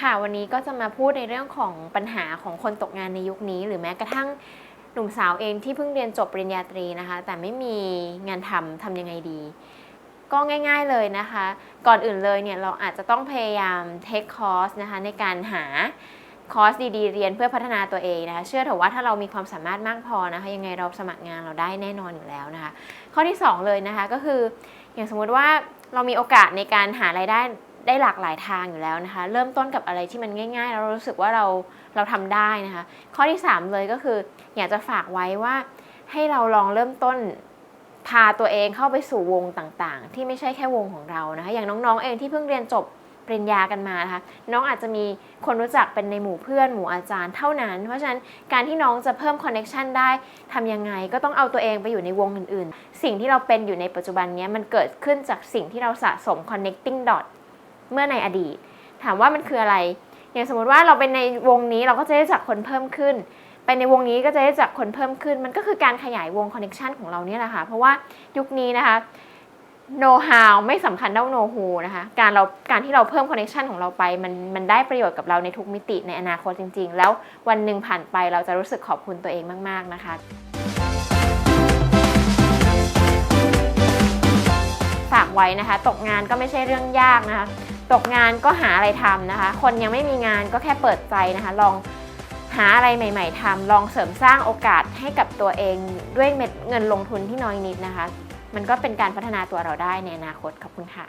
ค่ะวันนี้ก็จะมาพูดในเรื่องของปัญหาของคนตกงานในยุคนี้ หรือแม้กระทั่งหนุ่มสาวเองที่เพิ่งเรียนจบปริญญาตรีนะคะ แต่ไม่มีงานทำทำยังไงดี ก็ง่ายๆเลยนะคะ ก่อนอื่นเลยเนี่ยเราอาจจะต้องพยายามเทคคอร์สนะคะในการหาคอร์สดีๆ เรียนเพื่อพัฒนาตัวเองนะคะ เชื่อเถอะว่าถ้าเรามีความสามารถมากพอนะคะ ยังไงเราสมัครงานเราได้แน่นอนอยู่แล้วนะคะ ข้อที่ 2 เลยนะคะก็คือ อย่างสมมุติว่าเรามีโอกาสในการหารายได้ ได้หลากหลายทางอยู่แล้วนะคะ เริ่มต้นกับอะไรที่มันง่ายๆแล้วเรารู้สึกว่าเราเราทำได้นะคะ ข้อที่ 3 เลยก็คือ อยากจะฝากไว้ว่าให้เราลองเริ่มต้นพาตัวเองเข้าไปสู่วงต่างๆ ที่ไม่ใช่แค่วงของเรานะคะ อย่างน้องๆเองที่เพิ่งเรียนจบปริญญากันมานะคะ น้องอาจจะมีคนรู้จักเป็นในหมู่เพื่อนหมู่อาจารย์เท่านั้น เพราะฉะนั้นการที่น้องจะเพิ่มคอนเน็ชันได้ทำยังไงก็ต้องเอาตัวเองไปอยู่ในวงอื่นๆ สิ่งที่เราเป็นอยู่ในปัจจุบันนี้มันเกิดขึ้นจากสิ่งที่เราสะสม connecting dot เมื่อในอดีต ถามว่ามันคืออะไร อย่างสมมติว่าเราเป็นในวงนี้เราก็จะได้จากคนเพิ่มขึ้น ไปในวงนี้ก็จะได้จากคนเพิ่มขึ้น มันก็คือการขยายวงคอนเน็ชันของเราเนี่ยแหละค่ะ เพราะว่ายุคนี้นะคะ know how ไม่สำคัญเท่า know who นะคะการเราการที่เราเพิ่มคอนเน็ชันของเราไปมันมันได้ประโยชน์กับเราในทุกมิติในอนาคตจริง ๆ แล้ววันหนึ่งผ่านไปเราจะรู้สึกขอบคุณตัวเองมาก ๆ นะคะ ฝากไว้นะคะ ตกงานก็ไม่ใช่เรื่องยากนะคะ ตกงานก็หาอะไรทำนะคะ คนยังไม่มีงานก็แค่เปิดใจนะคะ ลองหาอะไรใหม่ ๆทำลองเสริมสร้างโอกาสให้กับตัวเองด้วยเม็ดเงินลงทุนที่น้อยนิดนะคะ มันก็เป็นการพัฒนาตัวเราได้ในอนาคตขอบคุณค่ะ